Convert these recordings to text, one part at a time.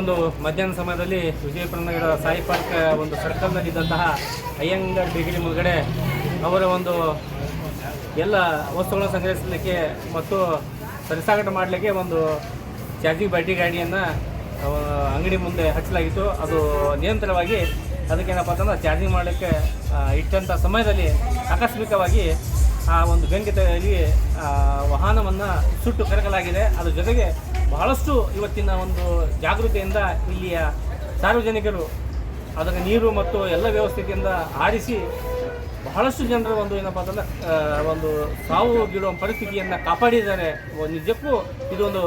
ಒಂದು ಮಧ್ಯಾಹ್ನ ಸಮಯದಲ್ಲಿ ವಿಜಯಪುರ ನಗರ ಸಾಯಿ ಪಾರ್ಕ್ ಒಂದು ಸರ್ಕಲ್ನಲ್ಲಿದ್ದಂತಹ ಅಯ್ಯಂಗರ್ ಡಿಗ್ರಿ ಮುಳುಗಡೆ ಅವರ ಒಂದು ಎಲ್ಲ ವಸ್ತುಗಳನ್ನು ಸಂಗ್ರಹಿಸಲಿಕ್ಕೆ ಮತ್ತು ಸರಿಸಾಗಾಟ ಮಾಡಲಿಕ್ಕೆ ಒಂದು ಚಾರ್ಜಿಂಗ್ ಬ್ಯಾಟ್ರಿ ಗಾಡಿಯನ್ನು ಅಂಗಡಿ ಮುಂದೆ ಹಚ್ಚಲಾಗಿತ್ತು. ಅದು ನಿರಂತರವಾಗಿ ಅದಕ್ಕೇನಪ್ಪ ಅಂತಂದ್ರೆ ಚಾರ್ಜಿಂಗ್ ಮಾಡಲಿಕ್ಕೆ ಇಟ್ಟಂಥ ಸಮಯದಲ್ಲಿ ಆಕಸ್ಮಿಕವಾಗಿ ಆ ಒಂದು ಗಂಗೆತಲ್ಲಿ ವಾಹನವನ್ನು ಸುಟ್ಟು ಕರಕಲಾಗಿದೆ. ಅದ್ರ ಜೊತೆಗೆ ಬಹಳಷ್ಟು ಇವತ್ತಿನ ಒಂದು ಜಾಗೃತಿಯಿಂದ ಇಲ್ಲಿಯ ಸಾರ್ವಜನಿಕರು ಅದಕ್ಕೆ ನೀರು ಮತ್ತು ಎಲ್ಲ ವ್ಯವಸ್ಥೆಯಿಂದ ಆರಿಸಿ ಬಹಳಷ್ಟು ಜನರು ಒಂದು ಏನಪ್ಪ ಅಂತಂದ್ರೆ ಒಂದು ಸಾವು ಬೀಳುವ ಪರಿಸ್ಥಿತಿಯನ್ನು ಕಾಪಾಡಿದ್ದಾರೆ. ನಿಜಕ್ಕೂ ಇದೊಂದು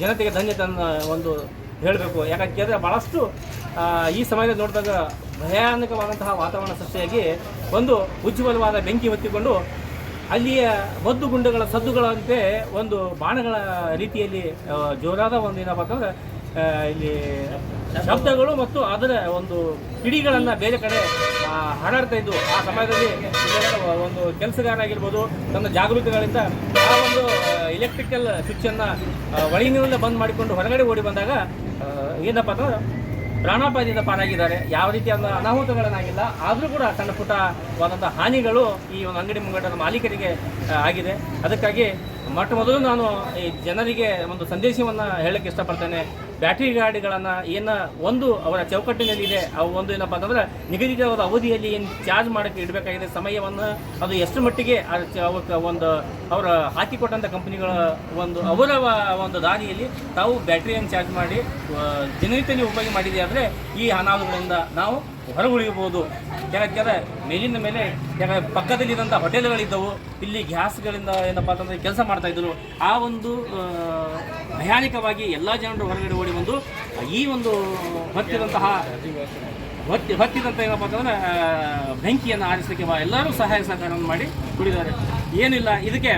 ಜನತೆಗೆ ಧನ್ಯತೆಯನ್ನು ಒಂದು ಹೇಳಬೇಕು. ಯಾಕಂತಂದರೆ ಭಾಳಷ್ಟು ಈ ಸಮಯದಲ್ಲಿ ನೋಡಿದಾಗ ಭಯಾನಕವಾದಂತಹ ವಾತಾವರಣ ಸೃಷ್ಟಿಯಾಗಿ ಒಂದು ಉಜ್ವಲವಾದ ಬೆಂಕಿ ಹೊತ್ತಿಕೊಂಡು ಅಲ್ಲಿಯ ಮದ್ದು ಗುಂಡುಗಳ ಸದ್ದುಗಳಂತೆ ಒಂದು ಬಾಣಗಳ ರೀತಿಯಲ್ಲಿ ಜೋರಾದ ಒಂದು ಏನಪ್ಪ ಅಂತಂದ್ರೆ ಇಲ್ಲಿ ಶಬ್ದಗಳು ಮತ್ತು ಅದರ ಒಂದು ಕಿಡಿಗಳನ್ನು ಬೇರೆ ಕಡೆ ಹಾಡಾಡ್ತಾ ಇದ್ದು ಆ ಸಮಯದಲ್ಲಿ ಒಂದು ಕೆಲಸಗಾರ ಆಗಿರ್ಬೋದು ತನ್ನ ಜಾಗೃತಿಗಳಿಂದ ಆ ಒಂದು ಎಲೆಕ್ಟ್ರಿಕಲ್ ಸ್ವಿಚ್ಚನ್ನು ಒಳಗಿನಿಂದ ಬಂದ್ ಮಾಡಿಕೊಂಡು ಹೊರಗಡೆ ಓಡಿ ಬಂದಾಗ ಏನಪ್ಪ ಅಂತಂದ್ರೆ ಪ್ರಾಣಾಪಾಯದಿಂದ ಪಾರಾಗಿದ್ದಾರೆ. ಯಾವ ರೀತಿಯಾದ ಅನಾಹುತಗಳನ್ನಾಗಿಲ್ಲ, ಆದರೂ ಕೂಡ ಸಣ್ಣ ಪುಟ್ಟವಾದಂಥ ಹಾನಿಗಳು ಈ ಒಂದು ಅಂಗಡಿ ಮುಂಗಡದ ಮಾಲೀಕರಿಗೆ ಆಗಿದೆ. ಅದಕ್ಕಾಗಿ ಮೊಟ್ಟ ಮೊದಲು ನಾನು ಈ ಜನರಿಗೆ ಒಂದು ಸಂದೇಶವನ್ನು ಹೇಳಕ್ಕೆ ಇಷ್ಟಪಡ್ತೇನೆ. ಬ್ಯಾಟ್ರಿ ಗಾಡಿಗಳನ್ನು ಏನು ಒಂದು ಅವರ ಚೌಕಟ್ಟಿನಲ್ಲಿದೆ, ಅವು ಒಂದು ಏನಪ್ಪ ಅಂತಂದ್ರೆ ನಿಗದಿತವಾದ ಅವಧಿಯಲ್ಲಿ ಏನು ಚಾರ್ಜ್ ಮಾಡೋಕ್ಕೆ ಇಡಬೇಕಾಗಿದೆ, ಸಮಯವನ್ನು ಅದು ಎಷ್ಟು ಮಟ್ಟಿಗೆ ಅವಕ್ಕೆ ಒಂದು ಅವರ ಹಾಕಿಕೊಟ್ಟಂಥ ಕಂಪನಿಗಳ ಒಂದು ಅವರ ಒಂದು ದಾರಿಯಲ್ಲಿ ತಾವು ಬ್ಯಾಟ್ರಿಯನ್ನು ಚಾರ್ಜ್ ಮಾಡಿ ದಿನನಿತ್ಯ ಉಪಯೋಗ ಮಾಡಿದೆ ಆದರೆ ಈ ಅನಾಹುತಗಳಿಂದ ನಾವು ಹೊರಗುಳಿಯಬಹುದು. ಯಾಕಂದರೆ ಮೇಲಿನ ಮೇಲೆ ಯಾಕಂದರೆ ಪಕ್ಕದಲ್ಲಿದ್ದಂಥ ಹೋಟೆಲ್ಗಳಿದ್ದವು ಇಲ್ಲಿ ಗ್ಯಾಸ್ಗಳಿಂದ ಏನಪ್ಪ ಅಂತಂದರೆ ಕೆಲಸ ಮಾಡ್ತಾ ಇದ್ರು ಆ ಒಂದು ಭಯಾನಕವಾಗಿ ಎಲ್ಲ ಜನರು ಹೊರಗಡೆ ಓಡಿ ಬಂದು, ಈ ಒಂದು ಹೊತ್ತಿದಂತಹ ಹೊತ್ತಿ ಹೊತ್ತಿದಂಥ ಏನಪ್ಪ ಅಂತಂದ್ರೆ ಬೆಂಕಿಯನ್ನು ಆರಿಸಲಿಕ್ಕೆ ಎಲ್ಲರೂ ಸಹಾಯ ಸಹಕಾರವನ್ನು ಮಾಡಿ ಕುಡಿದ್ದಾರೆ ಏನಿಲ್ಲ, ಇದಕ್ಕೆ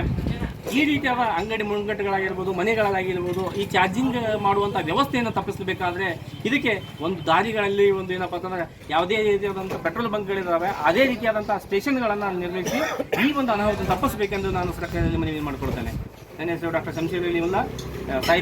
ಈ ರೀತಿಯಾದ ಅಂಗಡಿ ಮುಂಗಟ್ಟುಗಳಾಗಿರ್ಬೋದು, ಮನೆಗಳಾಗಿರ್ಬೋದು, ಈ ಚಾರ್ಜಿಂಗ್ ಮಾಡುವಂಥ ವ್ಯವಸ್ಥೆಯನ್ನು ತಪ್ಪಿಸಬೇಕಾದ್ರೆ ಇದಕ್ಕೆ ಒಂದು ದಾರಿಗಳಲ್ಲಿ ಒಂದು ಏನಪ್ಪ ಅಂತಂದ್ರೆ ಯಾವುದೇ ರೀತಿಯಾದಂಥ ಪೆಟ್ರೋಲ್ ಬಂಕ್ಗಳಿದ್ದಾವೆ ಅದೇ ರೀತಿಯಾದಂಥ ಸ್ಟೇಷನ್ಗಳನ್ನು ನಿರ್ಮಿಸಿ ಈ ಒಂದು ಅನಾಹುತ ತಪ್ಪಿಸಬೇಕೆಂದು ನಾನು ಸರ್ಕಾರದಲ್ಲಿ ಮನವಿ ಮಾಡಿಕೊಡ್ತೇನೆ ನನ್ನ ಹೆಸರು ಡಾಕ್ಟರ್ ಶಂಶೀರ್ ಅಲಿವುಲ್ಲಾ ಸಾಯಿ